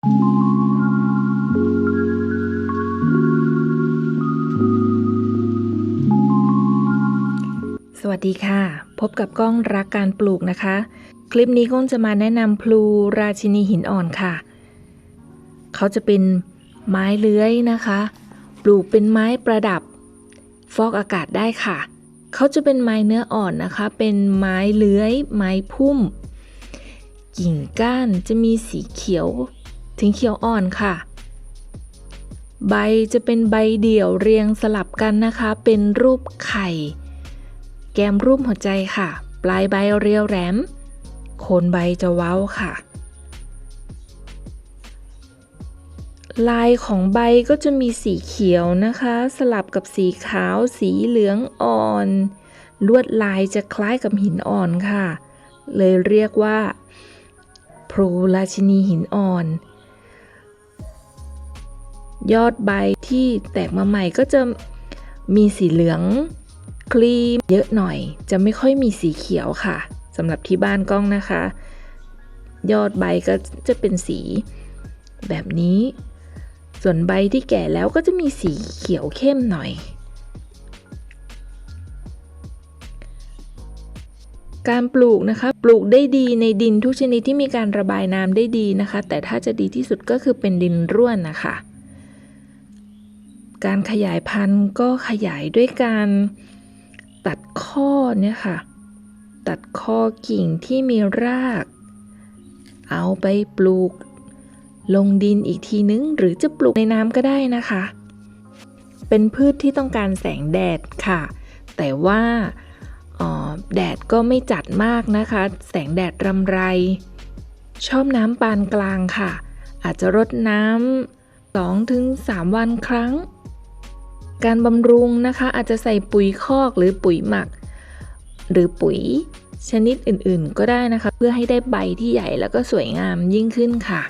สวัสดีค่ะ พบกับกล้องรักการปลูกนะคะ คลิปนี้ก้องจะมาแนะนำพลูราชินีหินอ่อนค่ะ เขาจะเป็นไม้เลื้อยนะคะ ปลูกเป็นไม้ประดับ ฟอกอากาศได้ค่ะ เขาจะเป็นไม้เนื้ออ่อนนะคะ เป็นไม้เลื้อย ไม้พุ่ม กิ่งก้านจะมีสีเขียว ถึงเขียวอ่อนค่ะ ใบจะเป็นใบเดี่ยวเรียงสลับกันนะคะ เป็นรูปไข่ แกมรูปหัวใจค่ะ ปลายใบเรียวแหลมโคนใบจะเว้าค่ะ ลายของใบก็จะมีสีเขียวนะคะ สลับกับสีขาว สีเหลืองอ่อน ลวดลายจะคล้ายกับหินอ่อนค่ะ เลยเรียกว่าพลูราชินีหินอ่อน ยอดใบที่แตกมาใหม่ก็จะมีสีเหลืองครีมเยอะหน่อย จะไม่ค่อยมีสีเขียวค่ะสำหรับที่บ้านกล้องนะคะ ยอดใบก็จะเป็นสีแบบนี้ ส่วนใบที่แก่แล้วก็จะมีสีเขียวเข้มหน่อย การปลูกนะคะ ปลูกได้ดีในดินทุกชนิดที่มีการระบายน้ำได้ดีนะคะ แต่ถ้าจะดีที่สุดก็คือเป็นดินร่วนนะคะ การขยายพันธุ์ก็ขยายด้วยการตัดข้อเนี่ยค่ะ ตัดข้อกิ่งที่มีราก เอาไปปลูก ลงดินอีกทีนึง หรือจะปลูกในน้ำก็ได้นะคะ เป็นพืชที่ต้องการแสงแดดค่ะ แต่ว่าออแดดก็ไม่จัดมากนะคะ แสงแดดรำไร ชอบน้ำปานกลางค่ะ อาจจะรดน้ำ2-3ถึง3วันครั้ง การบำรุงนะคะอาจจะใส่ปุ๋ยคอกหรือปุ๋ยหมัก หรือปุ๋ยชนิดอื่นๆ ก็ได้นะคะ เพื่อให้ได้ใบที่ใหญ่แล้วก็สวยงามยิ่งขึ้นค่ะ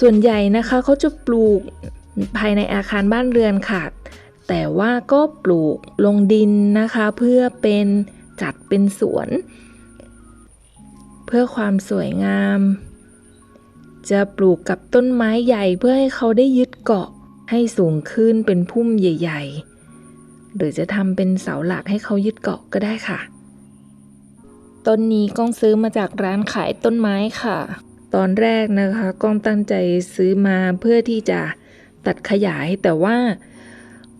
ส่วนใหญ่นะคะเขาจะปลูกภายในอาคารบ้านเรือนค่ะ แต่ว่าก็ปลูกลงดินนะคะ เพื่อเป็นจัดเป็นสวน เพื่อความสวยงาม จะปลูกกับต้นไม้ใหญ่เพื่อให้เขาได้ยึดเกาะให้สูงขึ้นเป็นพุ่มใหญ่ ๆ หรือจะทำเป็นเสาหลักให้เขายึดเกาะก็ได้ค่ะ ต้นนี้ก้องซื้อมาจากร้านขายต้นไม้ค่ะ ตอนแรกนะคะก้องตั้งใจซื้อมาเพื่อที่จะตัดขยายแต่ว่า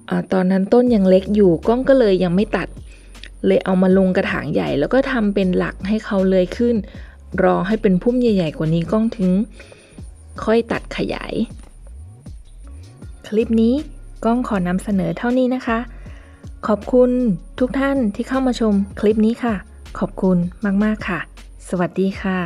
อตอนนั้นต้นยังเล็กอยู่ก้องก็เลยยังไม่ตัด เลยเอามาลงกระถางใหญ่ แล้วก็ทำเป็นหลักให้เขาเลยขึ้น รอให้เป็นพุ่มใหญ่ ๆ กว่านี้ก้องถึง ค่อยตัดขยาย คลิปนี้ก้องขอนำเสนอเท่านี้นะคะ ขอบคุณทุกท่านที่เข้ามาชมคลิปนี้ค่ะ ขอบคุณมาก ๆ ค่ะ สวัสดีค่ะ